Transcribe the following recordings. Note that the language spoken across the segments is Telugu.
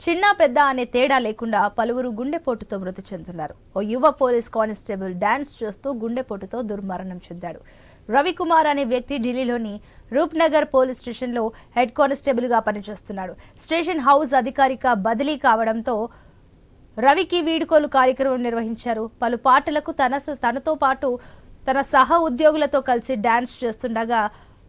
చిన్న పెద్ద అనే తేడా లేకుండా పలువురు గుండెపోటుతో మృతి చెందుతున్నారు. ఓ యువ పోలీస్ కానిస్టేబుల్ డాన్స్ చేస్తూ గుండెపోటుతో దుర్మరణం చెందాడు. రవికుమార్ అనే వ్యక్తి ఢిల్లీలోని రూప్నగర్ పోలీస్ స్టేషన్లో హెడ్ కానిస్టేబుల్గా పనిచేస్తున్నాడు. స్టేషన్ హౌస్ అధికారిక బదిలీ కావడంతో రవికి వీడుకోలు కార్యక్రమం నిర్వహించారు. పలు పాటలకు తన తనతో పాటు తన సహ ఉద్యోగులతో కలిసి డాన్స్ చేస్తుండగా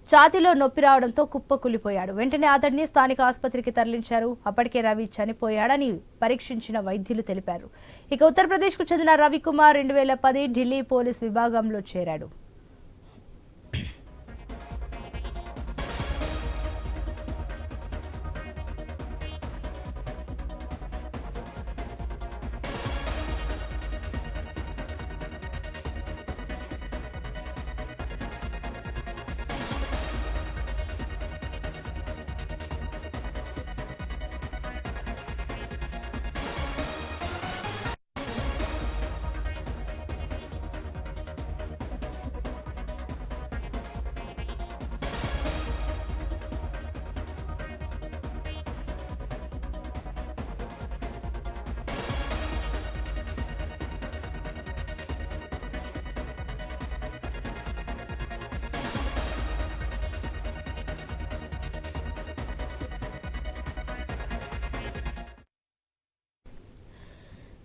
ఛాతీలో నొప్పి రావడంతో కుప్పకూలిపోయాడు వెంటనే అతడిని స్థానిక ఆసుపత్రికి తరలించారు. అప్పటికే రవి చనిపోయాడని పరీక్షించిన వైద్యులు తెలిపారు. ఇక ఉత్తరప్రదేశ్కు చెందిన రవికుమార్ రెండు వేల పది ఢిల్లీ పోలీస్ విభాగంలో చేరాడు.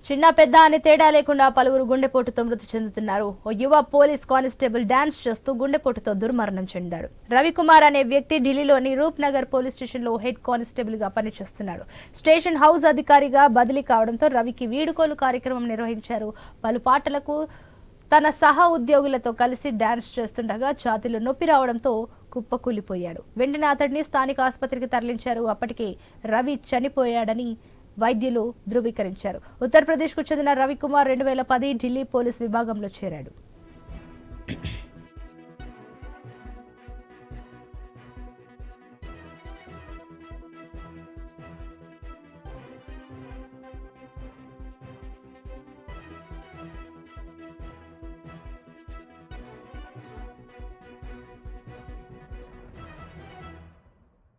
చిన్న పెద్ద అనే తేడా లేకుండా పలువురు గుండెపోటుతో మృతి చెందుతున్నారు. ఓ యువ పోలీస్ కానిస్టేబుల్ డాన్స్ చేస్తూ గుండెపోటుతో దుర్మరణం చెందాడు. రవికుమార్ అనే వ్యక్తి ఢిల్లీలోని రూప్నగర్ పోలీస్ స్టేషన్లో హెడ్ కానిస్టేబుల్గా పనిచేస్తున్నాడు. స్టేషన్ హౌస్ అధికారిగా బదిలీ కావడంతో రవికి వీడుకోలు కార్యక్రమం నిర్వహించారు. పలు పాటలకు తన సహ ఉద్యోగులతో కలిసి డాన్స్ చేస్తుండగా ఛాతీలో నొప్పి రావడంతో కుప్పకూలిపోయాడు. వెంటనే అతడిని స్థానిక ఆసుపత్రికి తరలించారు. అప్పటికే రవి చనిపోయాడని వైద్యులు ధృవీకరించారు. ఉత్తరప్రదేశ్కు చెందిన రవికుమార్ రెండు వేల పది ఢిల్లీ పోలీస్ విభాగంలో చేరాడు.